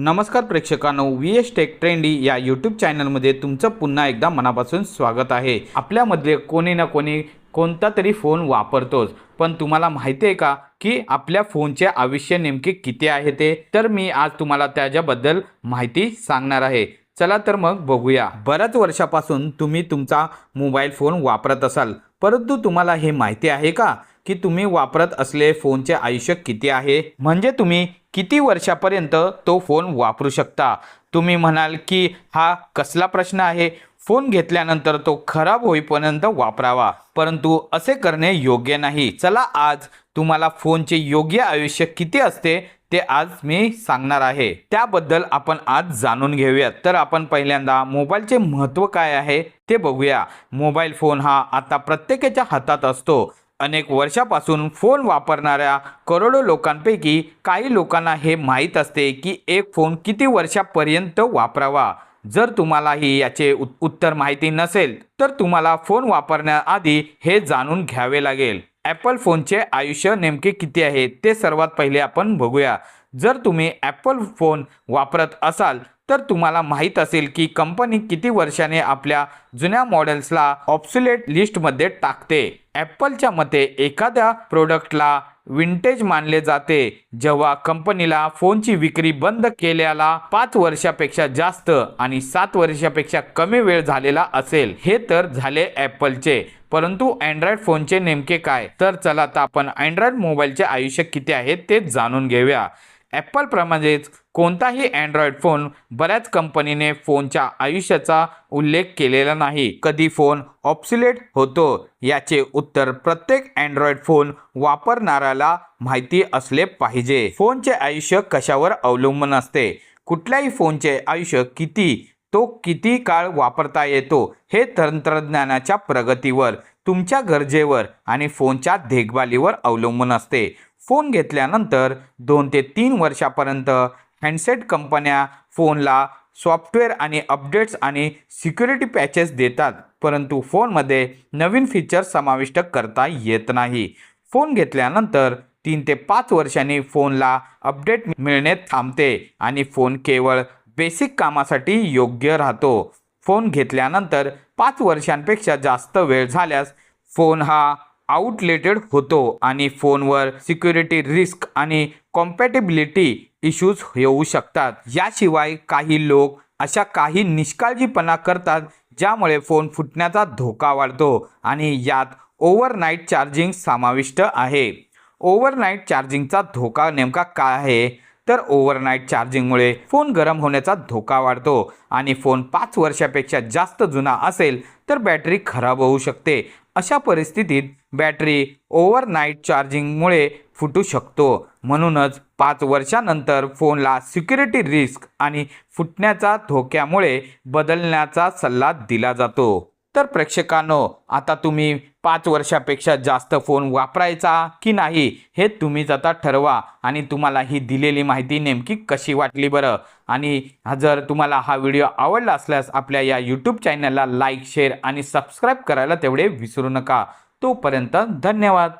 नमस्कार प्रेक्षकांनो V S tech trendy या यूट्यूब चॅनलमध्ये तुमचं पुन्हा एकदा मनापासून स्वागत आहे. आपल्यामध्ये कोणी ना कोणी कोणता तरी फोन वापरतोच. पण तुम्हाला माहिती आहे का की आपल्या फोनचे आयुष्य नेमके किती आहे ते? तर मी आज तुम्हाला त्याच्याबद्दल माहिती सांगणार आहे. चला तर मग बघूया. बऱ्याच वर्षापासून तुम्ही तुमचा मोबाईल फोन वापरत असाल. परंतु तुम्हाला हे माहिती आहे का की तुम्ही वापरत असले फोनचे आयुष्य किती आहे? म्हणजे तुम्ही किती वर्षापर्यंत तो फोन वापरू शकता? तुम्ही म्हणाल की हा कसला प्रश्न आहे? फोन घेतल्यानंतर तो खराब होईपर्यंत वापरावा. परंतु असे करणे योग्य नाही. चला आज तुम्हाला फोनचे योग्य आयुष्य किती असते ते आज मी सांगणार आहे. त्याबद्दल आपण आज जाणून घेऊयात. तर आपण पहिल्यांदा मोबाईलचे महत्त्व काय आहे ते बघूया. मोबाईल फोन हा आता प्रत्येकाच्या हातात असतो. अनेक वर्षापासून फोन वापरणाऱ्या करोडो लोकांपैकी काही लोकांना हे माहीत असते की एक फोन किती वर्षापर्यंत वापरावा. जर तुम्हालाही याचे उत- उत्तर माहिती नसेल तर तुम्हाला फोन वापरण्याआधी हे जाणून घ्यावे लागेल. ॲपल फोनचे आयुष्य नेमके किती आहे ते सर्वात पहिले आपण बघूया. जर तुम्ही ॲपल फोन वापरत असाल तर तुम्हाला माहीत असेल की कंपनी किती वर्षाने आपल्या जुन्या मॉडेल्सला ऑप्सुलेट लिस्टमध्ये टाकते. ॲपलच्या मते एखाद्या प्रोडक्टला विंटेज मानले जाते जेव्हा कंपनीला फोनची विक्री बंद केल्याला पाच वर्षापेक्षा जास्त आणि सात वर्षापेक्षा कमी वेळ झालेला असेल. हे तर झाले ॲपलचे परंतु अँड्रॉइड फोनचे नेमके काय? तर चला आता आपण अँड्रॉइड मोबाईलचे आयुष्य किती आहे ते जाणून घेऊया. ॲपल प्रमाणेच कोणताही अँड्रॉइड फोन बऱ्याच कंपनीने फोनच्या आयुष्याचा उल्लेख केलेला नाही. कधी फोन ऑप्सिलेट होतो याचे उत्तर प्रत्येक अँड्रॉइड फोन वापरणाऱ्याला माहिती असले पाहिजे. फोनचे आयुष्य कशावर अवलंबून असते? कुठल्याही फोनचे आयुष्य किती तो किती काळ वापरता येतो हे तंत्रज्ञानाच्या प्रगतीवर तुमच्या गरजेवर आणि फोनच्या देखभालीवर अवलंबून असते. फोन घेतल्यानंतर दोन ते तीन वर्षापर्यंत हँडसेट कंपन्या फोनला सॉफ्टवेअर आणि अपडेट्स आणि सिक्युरिटी पॅचेस देतात परंतु फोनमध्ये नवीन फीचर समाविष्ट करता येत नाही. फोन घेतल्यानंतर तीन ते पाच वर्षांनी फोनला अपडेट मिळणे थांबते आणि फोन केवळ बेसिक कामासाठी योग्य राहतो. फोन घेतल्यानंतर पाच वर्षांपेक्षा जास्त वेळ झाल्यास फोन हा आउटलेटेड होतो आणि फोनवर सिक्युरिटी रिस्क आणि कॉम्पॅटेबिलिटी इश्यूज येऊ शकतात. याशिवाय काही लोक अशा काही निष्काळजीपणा करतात ज्यामुळे फोन फुटण्याचा धोका वाढतो आणि यात ओव्हरनाईट चार्जिंग समाविष्ट आहे. ओव्हरनाईट चार्जिंगचा धोका नेमका काय आहे? तर ओव्हरनाईट चार्जिंगमुळे फोन गरम होण्याचा धोका वाढतो आणि फोन पाच वर्षापेक्षा जास्त जुना असेल तर बॅटरी खराब होऊ शकते अशा परिस्थितीत बॅटरी ओव्हरनाईट चार्जिंगमुळे फुटू शकतो. म्हणूनच पाच वर्षानंतर फोनला सिक्युरिटी रिस्क आणि फुटण्याचा धोक्यामुळे बदलण्याचा सल्ला दिला जातो. तर प्रेक्षकांनो आता तुम्ही पाच वर्षापेक्षा जास्त फोन वापरायचा की नाही हे तुम्हीच आता ठरवा आणि तुम्हाला ही दिलेली माहिती नेमकी कशी वाटली बरं? आणि हा जर तुम्हाला हा व्हिडिओ आवडला असल्यास आपल्या या यूट्यूब चॅनलला लाईक शेअर आणि सबस्क्राईब करायला तेवढे विसरू नका. तोपर्यंत धन्यवाद.